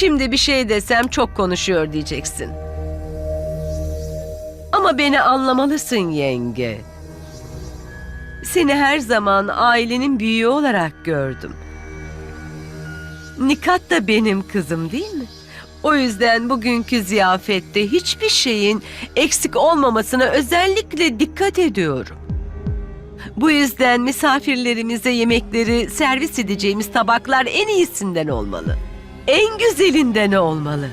Şimdi bir şey desem çok konuşuyor diyeceksin. Ama beni anlamalısın yenge. Seni her zaman ailenin büyüğü olarak gördüm. Nikat da benim kızım değil mi? O yüzden bugünkü ziyafette hiçbir şeyin eksik olmamasına özellikle dikkat ediyorum. Bu yüzden misafirlerimize yemekleri servis edeceğimiz tabaklar en iyisinden olmalı. En güzelinden olmalı.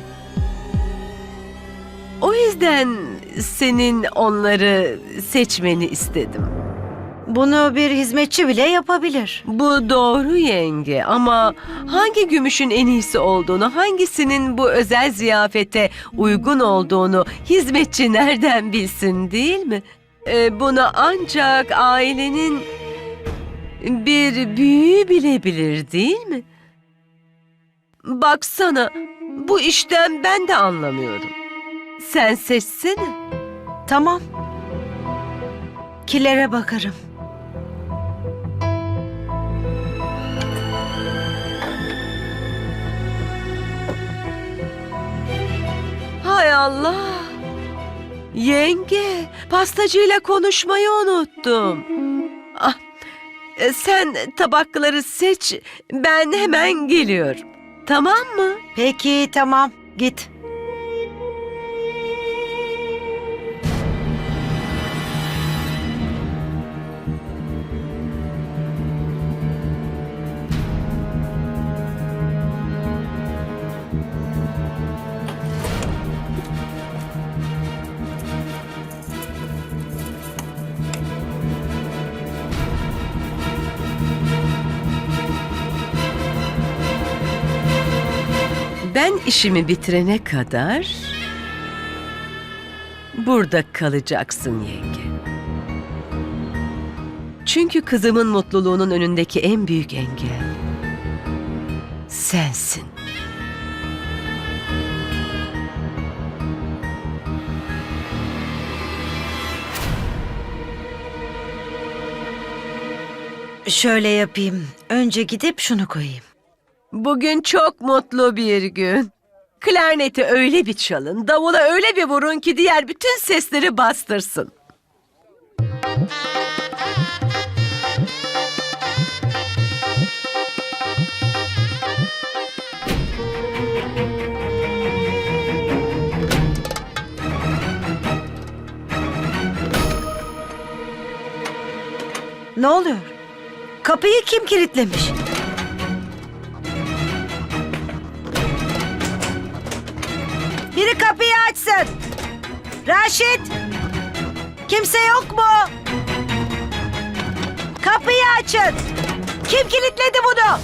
O yüzden senin onları seçmeni istedim. Bunu bir hizmetçi bile yapabilir. Bu doğru yenge ama hangi gümüşün en iyisi olduğunu, hangisinin bu özel ziyafete uygun olduğunu hizmetçi nereden bilsin değil mi? Ee, bunu ancak ailenin bir büyüğü bilebilir değil mi? Baksana bu işten ben de anlamıyorum. Sen seçsene. Tamam. Kilere bakarım. Hay Allah. Yenge, pastacıyla konuşmayı unuttum. Ah, e, sen tabakları seç, ben hemen geliyorum. Tamam mı? Peki tamam git. İşimi bitirene kadar burada kalacaksın yenge. Çünkü kızımın mutluluğunun önündeki en büyük engel sensin. Şöyle yapayım. Önce gidip şunu koyayım. Bugün çok mutlu bir gün. Klarneti öyle bir çalın, davula öyle bir vurun ki diğer bütün sesleri bastırsın. Ne oluyor? Kapıyı kim kilitlemiş? Biri kapıyı açsın. Raşit! Kimse yok mu? Kapıyı açın. Kim kilitledi bunu?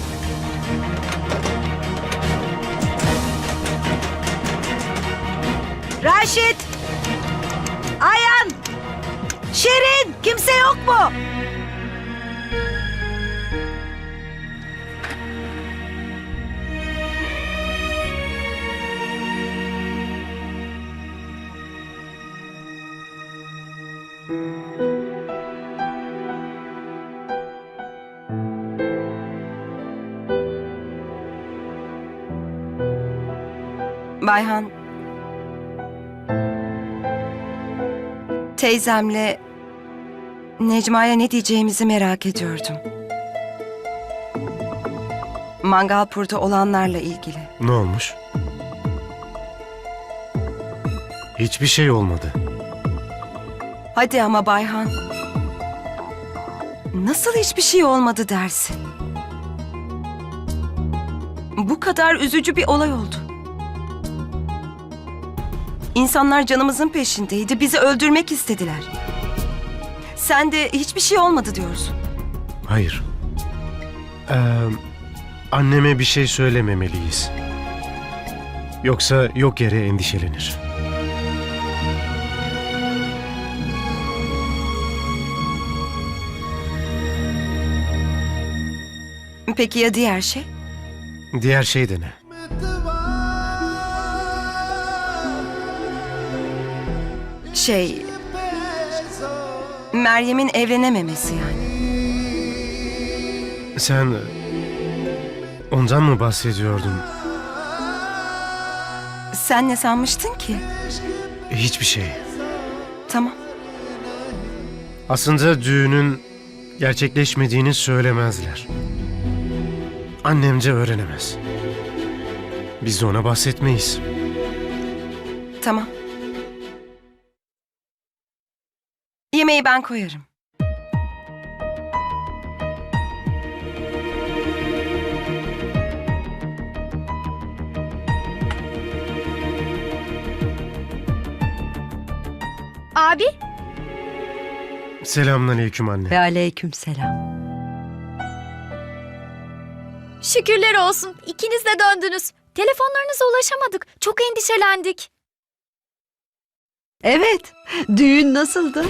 Raşit! Ayan! Şirin! Kimse yok mu? Bayhan. Teyzemle Necma'ya ne diyeceğimizi merak ediyordum. Mangalpur'da olanlarla ilgili. Ne olmuş? Hiçbir şey olmadı. Hadi ama Bayhan. Nasıl hiçbir şey olmadı dersin? Bu kadar üzücü bir olay oldu. İnsanlar canımızın peşindeydi. Bizi öldürmek istediler. Sen de hiçbir şey olmadı diyorsun. Hayır. Ee, anneme bir şey söylememeliyiz. Yoksa yok yere endişelenir. Peki ya diğer şey? Diğer şey de ne? Şey... Meryem'in evlenememesi yani. Sen ondan mı bahsediyordun? Sen ne sanmıştın ki? Hiçbir şey. Tamam. Aslında düğünün gerçekleşmediğini söylemezler. Annemce öğrenemez. Biz de ona bahsetmeyiz. Tamam. Yemeği ben koyarım. Abi, Selamünaleyküm anne. Ve aleyküm selam. şükürler olsun. İkiniz de döndünüz. Telefonlarınıza ulaşamadık. Çok endişelendik. Evet, düğün nasıldı?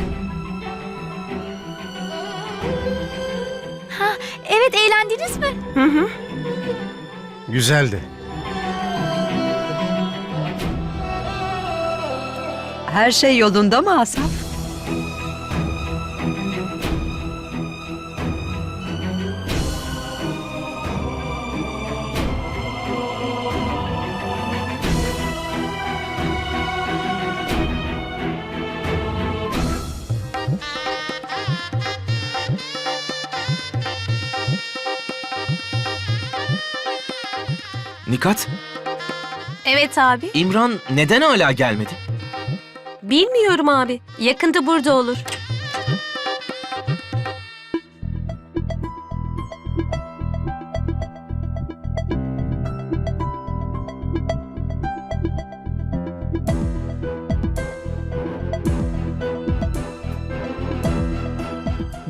Evet, eğlendiniz mi? Hı hı. Güzeldi. Her şey yolunda mı Asaf? Nikat, Evet abi. İmran neden hala gelmedi? Bilmiyorum abi. Yakında burada olur.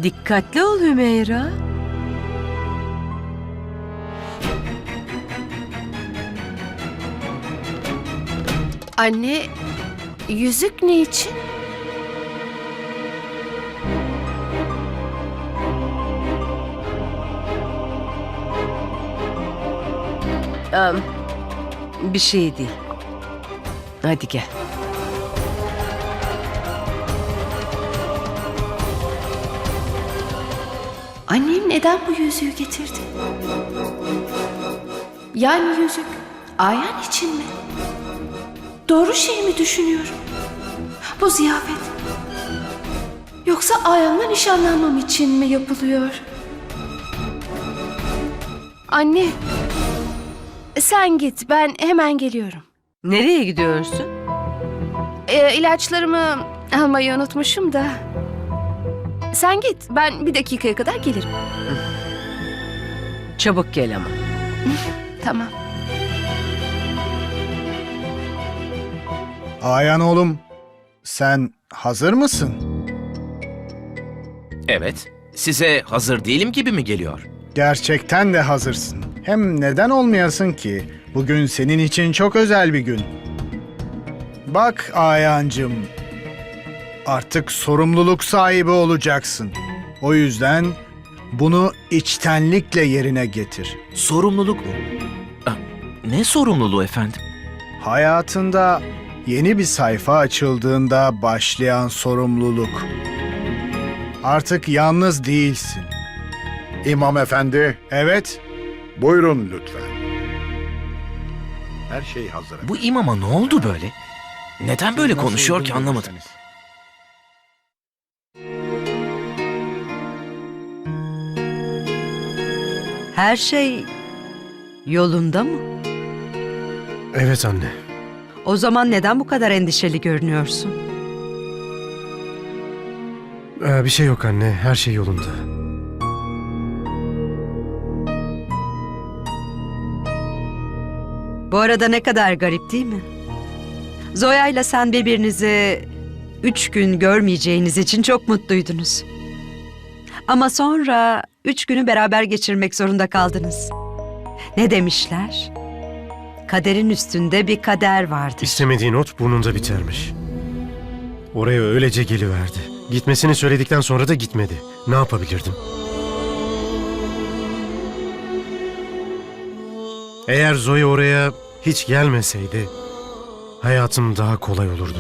Dikkatli ol Hümeyra. Anne, yüzük ne için? Am, bir şey değil. Hadi gel. Annem neden bu yüzüğü getirdi? Yani yüzük Ayan için mi? Doğru şey mi düşünüyorum? Bu ziyafet. Yoksa Ayan'la nişanlanmam için mi yapılıyor? Anne, sen git ben hemen geliyorum. Nereye gidiyorsun? E, ilaçlarımı almayı unutmuşum da. Sen git ben bir dakikaya kadar gelirim. Çabuk gel ama. Tamam. Ayan oğlum, sen hazır mısın? Evet. Size hazır değilim gibi mi geliyor? Gerçekten de hazırsın. Hem neden olmayasın ki? Bugün senin için çok özel bir gün. Bak Ayancım, artık sorumluluk sahibi olacaksın. O yüzden bunu içtenlikle yerine getir. Sorumluluk mu? Ah, Ne sorumluluğu efendim? Hayatında yeni bir sayfa açıldığında başlayan sorumluluk. Artık yalnız değilsin. İmam efendi, Evet, buyurun lütfen. Her şey hazır. Bu imama ne oldu böyle? Neden böyle Nasıl konuşuyor uygun ki anlamadım. görürseniz. Her şey yolunda mı? Evet anne. O zaman neden bu kadar endişeli görünüyorsun? Ee, bir şey yok anne. Her şey yolunda. Bu arada ne kadar garip değil mi? Zoya ile sen birbirinizi üç gün görmeyeceğiniz için çok mutluydunuz. Ama sonra üç günü beraber geçirmek zorunda kaldınız. Ne demişler? Kaderin üstünde bir kader vardır. İstemediği not burnunda bitermiş. Oraya öylece geliverdi. Gitmesini söyledikten sonra da gitmedi. Ne yapabilirdim? Eğer Zoe oraya hiç gelmeseydi hayatım daha kolay olurdu.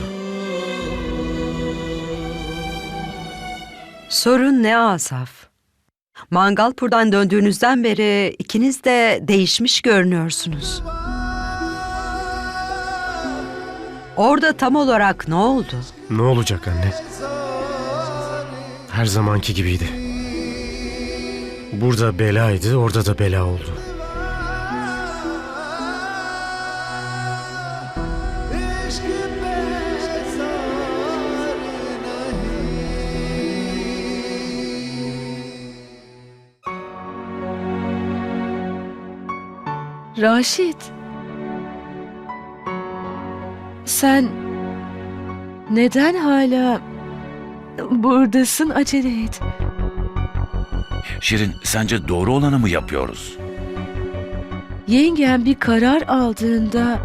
Sorun ne Asaf? Mangalpur'dan döndüğünüzden beri ikiniz de değişmiş görünüyorsunuz. Orada tam olarak ne oldu? Ne olacak anne? Her zamanki gibiydi. Burada belaydı, orada da bela oldu. Raşit. Sen neden hala buradasın acele et. Şirin, sence doğru olanı mı yapıyoruz? Yengem bir karar aldığında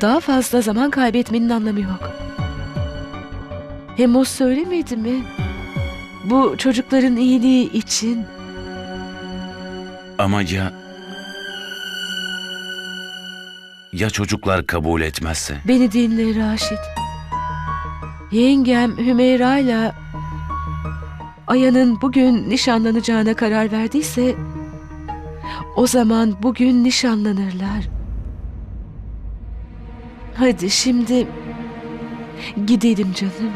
daha fazla zaman kaybetmenin anlamı yok. Hem o söylemedi mi? Bu çocukların iyiliği için Ama ya... Ya çocuklar kabul etmezse? beni dinle Raşit. Yengem Hümeyra ile Aya'nın bugün nişanlanacağına karar verdiyse o zaman bugün nişanlanırlar. Hadi şimdi gidelim canım.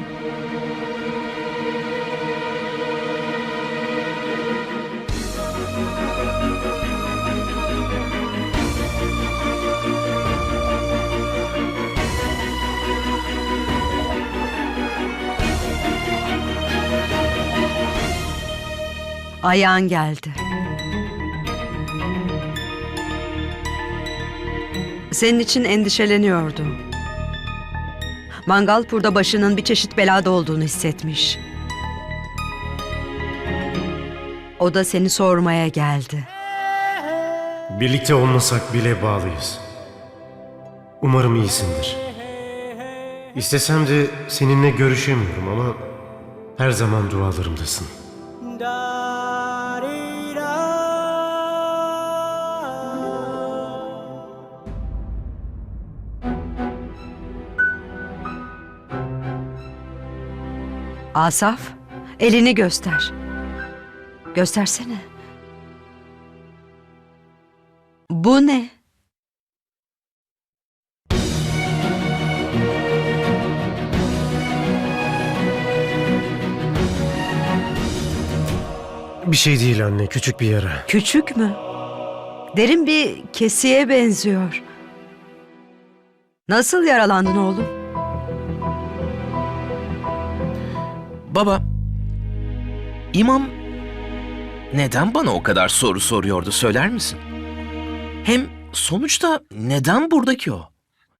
Ayağın geldi. Senin için endişeleniyordu. Mangalpur'da başının bir çeşit belada olduğunu hissetmiş. O da seni sormaya geldi. Birlikte olmasak bile bağlıyız. Umarım iyisindir. İstesem de seninle görüşemiyorum ama her zaman dualarımdasın. Asaf, elini göster. Göstersene. Bu ne? Bir şey değil anne, küçük bir yara. Küçük mü? Derin bir kesiye benziyor. Nasıl yaralandın oğlum? Baba, imam neden bana o kadar soru soruyordu söyler misin? Hem sonuçta neden buradaki o?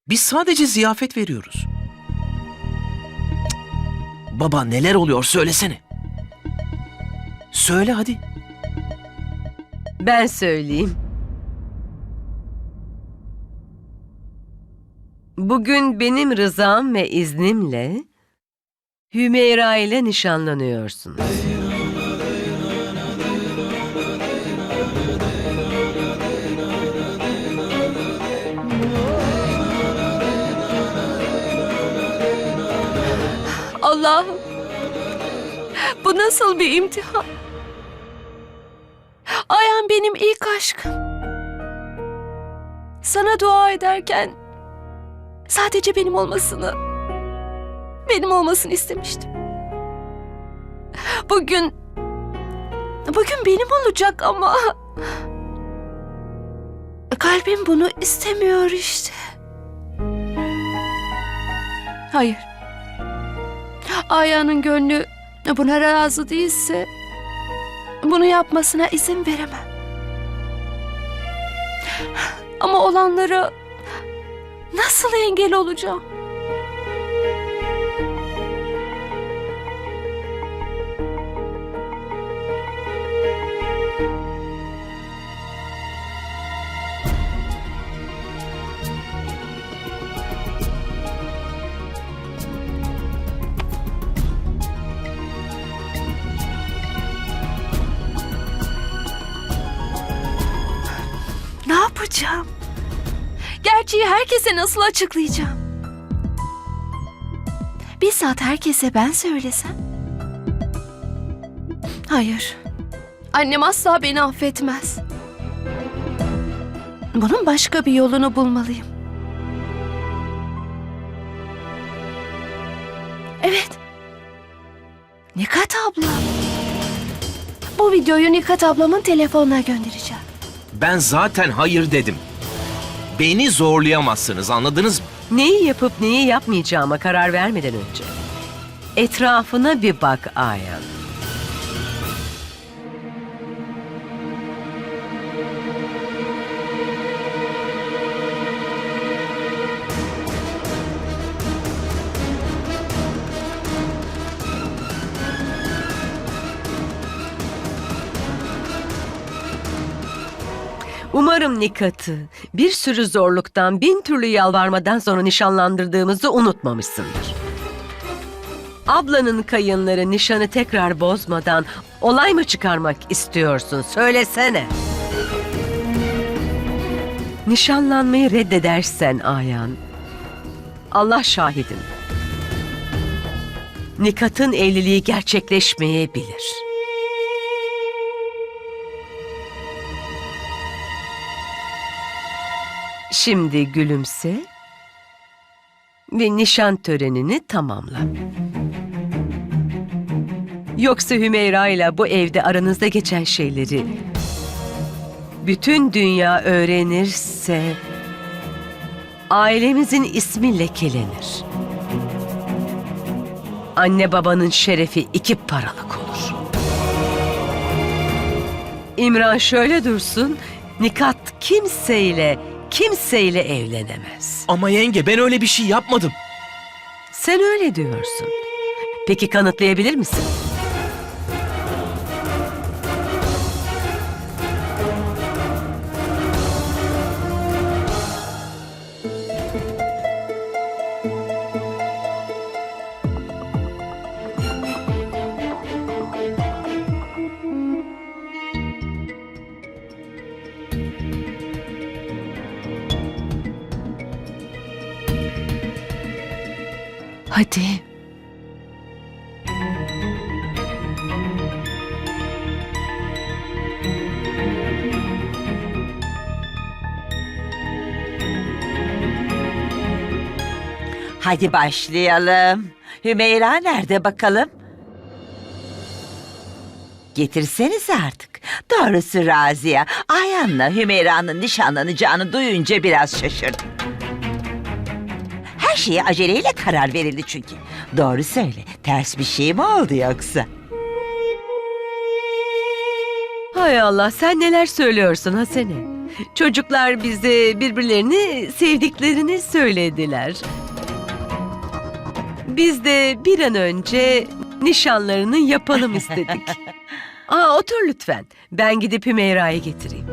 Biz sadece ziyafet veriyoruz. Baba neler oluyor söylesene. Söyle hadi. Ben söyleyeyim. Bugün benim rızam ve iznimle Hümeyra ile nişanlanıyorsunuz. Allah'ım. Bu nasıl bir imtihan? Ayhan benim ilk aşkım. Sana dua ederken sadece benim olmasını benim olmasını istemiştim. Bugün bugün benim olacak ama kalbim bunu istemiyor işte. Hayır. Aya'nın gönlü buna razı değilse bunu yapmasına izin veremem. Ama olanlara nasıl engel olacağım? yapacağım? Gerçeği herkese nasıl açıklayacağım? Bir saat herkese ben söylesem? Hayır. Annem asla beni affetmez. Bunun başka bir yolunu bulmalıyım. Evet. Nikat abla. Bu videoyu Nikat ablamın telefonuna göndereceğim. Ben zaten hayır dedim. Beni zorlayamazsınız anladınız mı? Neyi yapıp neyi yapmayacağıma karar vermeden önce etrafına bir bak Ayan. Umarım Nikat'ı bir sürü zorluktan, bin türlü yalvarmadan sonra nişanlandırdığımızı unutmamışsındır. Ablanın kayınları nişanı tekrar bozmadan olay mı çıkarmak istiyorsun? Söylesene. Nişanlanmayı reddedersen Ayan, Allah şahidim. Nikat'ın evliliği gerçekleşmeyebilir. Şimdi gülümse ve nişan törenini tamamla. Yoksa Hümeyra ile bu evde aranızda geçen şeyleri bütün dünya öğrenirse ailemizin ismi lekelenir. Anne babanın şerefi iki paralık olur. İmran şöyle dursun, Nikat kimseyle, kimseyle evlenemez. Ama yenge ben öyle bir şey yapmadım. Sen öyle diyorsun. Peki kanıtlayabilir misin? Hadi başlayalım. Hümeyra nerede bakalım? Getirseniz artık. Doğrusu Razia, Ayhan'la Hümeyra'nın nişanlanacağını duyunca biraz şaşırdım. Her şeye aceleyle karar verildi çünkü. Doğru söyle, ters bir şey mi oldu yoksa? Hay Allah sen neler söylüyorsun Hasene? Çocuklar bize birbirlerini sevdiklerini söylediler. Biz de bir an önce nişanlarını yapalım istedik. Aa otur lütfen. Ben gidip Hümeyra'yı getireyim.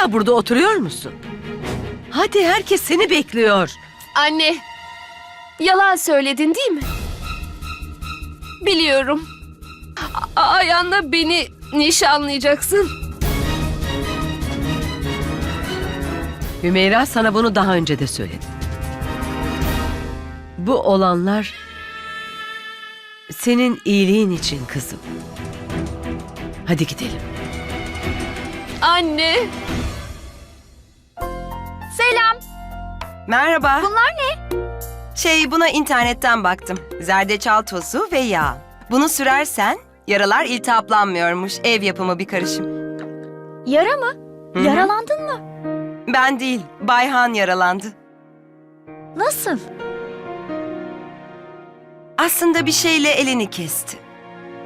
Hala burada oturuyor musun? Hadi herkes seni bekliyor. Anne, yalan söyledin değil mi? Biliyorum. A- Ayhan'la beni nişanlayacaksın. Hümeyra sana bunu daha önce de söyledim. Bu olanlar senin iyiliğin için kızım. Hadi gidelim. Anne. Selam. Merhaba. Bunlar ne? Şey buna internetten baktım. Zerdeçal tozu ve yağ. Bunu sürersen yaralar iltihaplanmıyormuş. Ev yapımı bir karışım. Yara mı? Hı hı. Yaralandın mı? Ben değil, Bayhan yaralandı. Nasıl? Aslında bir şeyle elini kesti.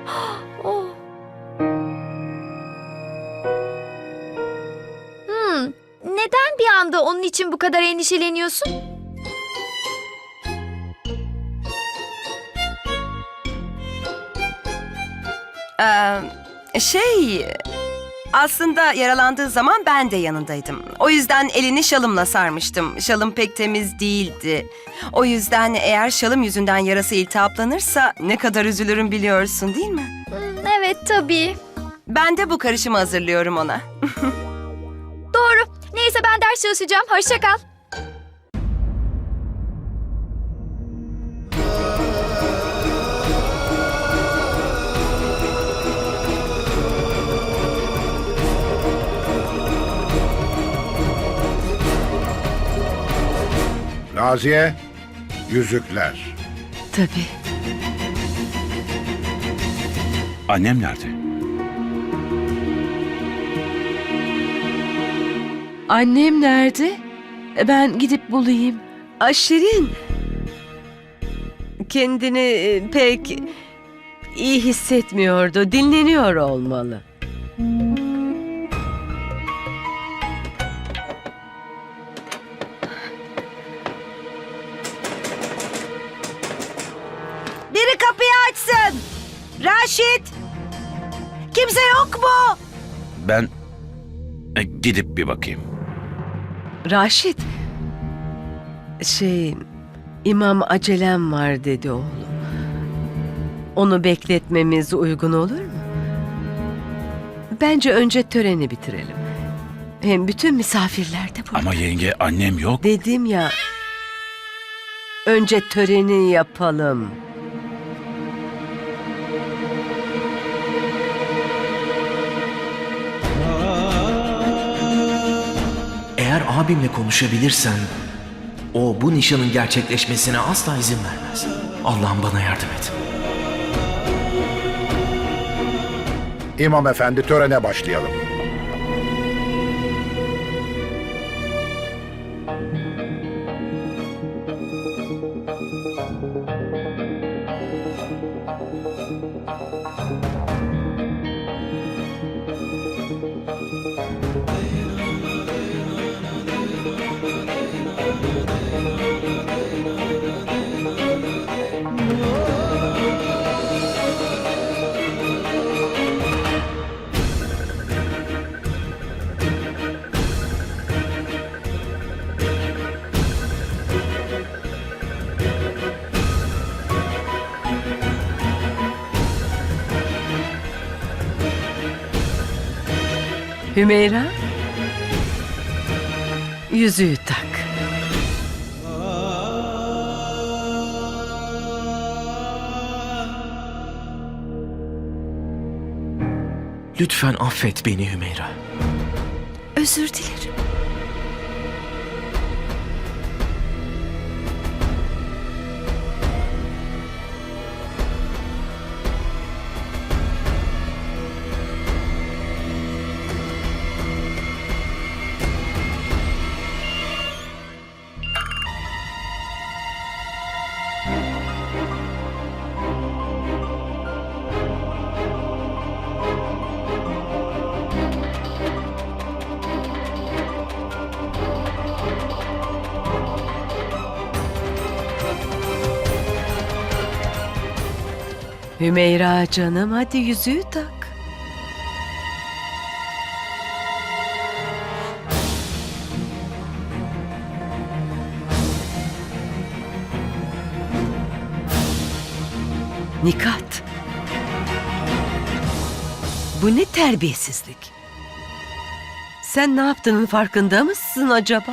anda onun için bu kadar endişeleniyorsun? Ee, şey... Aslında yaralandığı zaman ben de yanındaydım. O yüzden elini şalımla sarmıştım. Şalım pek temiz değildi. O yüzden eğer şalım yüzünden yarası iltihaplanırsa ne kadar üzülürüm biliyorsun değil mi? Evet tabii. Ben de bu karışımı hazırlıyorum ona. Neyse ben ders çalışacağım. Hoşça kal. Naziye, yüzükler. Tabii. Annem nerede? Annem nerede? Ben gidip bulayım. Aşirin. Kendini e, pek iyi hissetmiyordu. Dinleniyor olmalı. Biri kapıyı açsın. Raşit. Kimse yok mu? Ben e, gidip bir bakayım. Raşit. Şey, imam acelem var dedi oğlum. Onu bekletmemiz uygun olur mu? Bence önce töreni bitirelim. Hem bütün misafirler de burada. Ama yenge annem yok. Dedim ya. Önce töreni yapalım. Abimle konuşabilirsem o bu nişanın gerçekleşmesine asla izin vermez. Allah'ım bana yardım et. İmam efendi törene başlayalım. Hümeyra. Yüzüğü tak. Lütfen affet beni Hümeyra. Özür dilerim. Hümeyra canım hadi yüzüğü tak. Nikat. Bu ne terbiyesizlik? Sen ne yaptığının farkında mısın acaba?